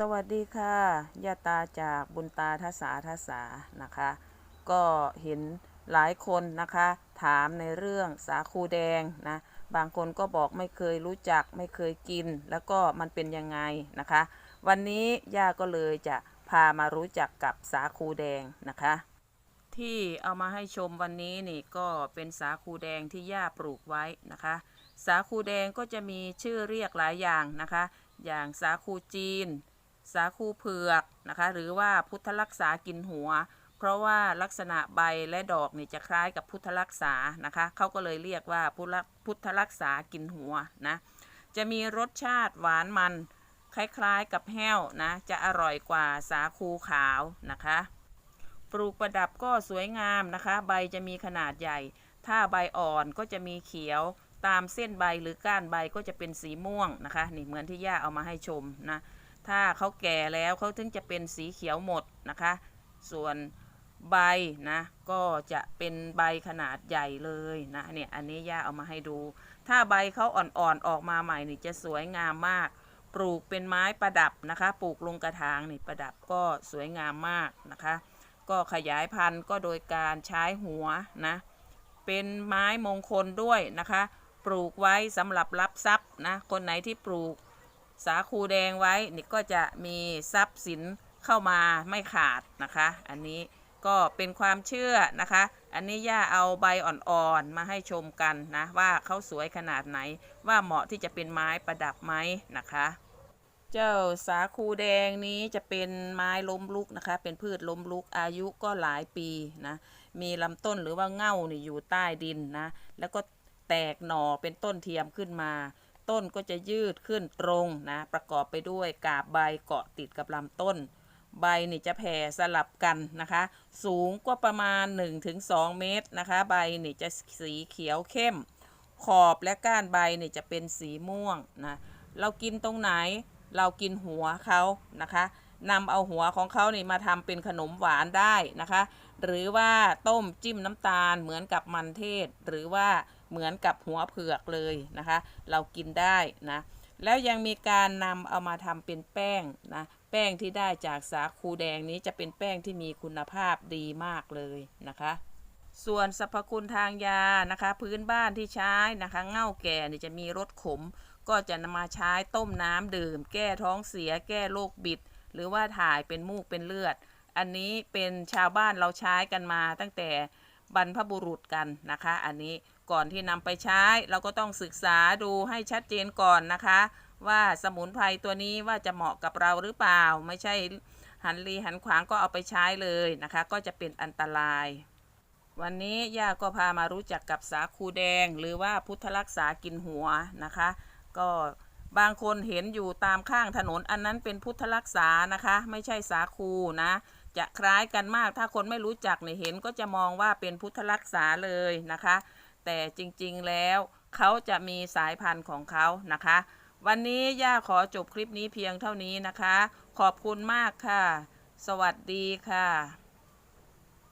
สวัสดีค่ะยาตาจากบุญตาทศาทศานะคะ ก็เห็นหลายคนนะคะ ถามในเรื่องสาคูแดงนะบางคนก็บอกไม่เคยรู้จักไม่เคยกิน แล้วก็มันเป็นยังไงนะคะ วันนี้ย่าก็เลยจะพามารู้จักกับสาคูแดงนะคะ ที่เอามาให้ชมวันนี้นี่ก็เป็นสาคูแดงที่ย่าปลูกไว้นะคะ สาคูแดงก็จะมีชื่อเรียกหลายอย่างนะคะ อย่างสาคูจีน สาคูเผือกนะคะ หรือว่าพุทธรักษากินหัว เพราะว่าลักษณะใบและดอกนี่จะคล้ายกับพุทธรักษานะคะเขาก็เลยเรียกว่าพุทธพุทธรักษากินหัวนะจะมีรสชาติหวานมันคล้ายๆกับแห้วนะ จะอร่อยกว่าสาคูขาวนะคะ ปลูกประดับก็สวยงามนะคะ ใบจะมีขนาดใหญ่ ถ้าใบอ่อนก็จะมีเขียว ตามเส้นใบหรือก้านใบก็จะเป็นสีม่วงนะคะ นี่เหมือนที่ย่าเอามาให้ชมนะ ถ้าเขาแก่แล้วเขาถึงจะเป็นสีเขียวหมดนะคะ ส่วนใบนะก็จะเป็นใบขนาดใหญ่เลยนะเนี่ยอันนี้ย่าเอามาให้ดู ถ้าใบเขาอ่อนๆออกมาใหม่นี่จะสวยงามมาก ปลูกเป็นไม้ประดับนะคะ ปลูกลงกระถางนี่ประดับก็สวยงามมากนะคะ ก็ขยายพันธุ์ก็โดยการใช้หัวนะ เป็นไม้มงคลด้วยนะคะ ปลูกไว้สำหรับรับทรัพย์นะคนไหนที่ปลูก สาคูแดงไว้นี่ก็จะมีทรัพย์สินเข้ามาไม่ขาดนะคะ อันนี้ก็เป็นความเชื่อนะคะ อันนี้ย่าเอาใบอ่อนๆมาให้ชมกันนะว่าเขาสวยขนาดไหน ว่าเหมาะที่จะเป็นไม้ประดับไหมนะคะ เจ้าสาคูแดงนี้จะเป็นไม้ล้มลุกนะคะ เป็นพืชล้มลุกอายุก็หลายปีนะ มีลำต้นหรือว่าเง่านี่อยู่ใต้ดินนะ แล้วก็แตกหน่อเป็นต้นเทียมขึ้นมา ต้นก็จะยืดขึ้นตรงนะประกอบไปด้วยกาบใบเกาะติดกับลำต้น ใบนี่จะแผ่สลับกันนะคะ สูงก็ประมาณ 1-2 เมตรนะคะ ใบนี่จะสีเขียวเข้ม ขอบและก้านใบนี่จะเป็นสีม่วงนะเรากินตรงไหนเรากินหัวเขานะคะนำเอาหัวของเขานี่มาทำเป็นขนมหวานได้นะคะ หรือว่าต้มจิ้มน้ำตาลเหมือนกับมันเทศ หรือว่า เหมือนกับหัวเผือกเลยนะคะ เรากินได้นะ แล้วยังมีการนำเอามาทำเป็นแป้งนะ แป้งที่ได้จากสาคูแดงนี้จะเป็นแป้งที่มีคุณภาพดีมากเลยนะคะส่วนสรรพคุณทางยานะคะ พื้นบ้านที่ใช้นะคะเง่าแก่นี่จะมีรสขม ก็จะนำมาใช้ต้มน้ำดื่ม แก้ท้องเสีย แก้โรคบิด หรือว่าถ่ายเป็นมูกเป็นเลือด อันนี้เป็นชาวบ้านเราใช้กันมาตั้งแต่บรรพบุรุษกันนะคะ อันนี้ ก่อนที่นำไปใช้ เราก็ต้องศึกษาดูให้ชัดเจนก่อนนะคะ ว่าสมุนไพรตัวนี้ว่าจะเหมาะกับเราหรือเปล่า ไม่ใช่หันรีหันขวางก็เอาไปใช้เลยนะคะ ก็จะเป็นอันตราย วันนี้ย่าก็พามารู้จักกับสาคูแดง หรือว่าพุทธรักษากินหัวนะคะ ก็บางคนเห็นอยู่ตามข้างถนนอันนั้นเป็นพุทธรักษานะคะ ไม่ใช่สาคูนะ จะคล้ายกันมากถ้าคนไม่รู้จักเนี่ยเห็นก็จะมองว่าเป็นพุทธรักษาเลยนะคะ แต่จริงๆแล้วเขาจะมีสายพันธุ์ของเขานะคะ วันนี้ย่าขอจบคลิปนี้เพียงเท่านี้นะคะ ขอบคุณมากค่ะ สวัสดีค่ะ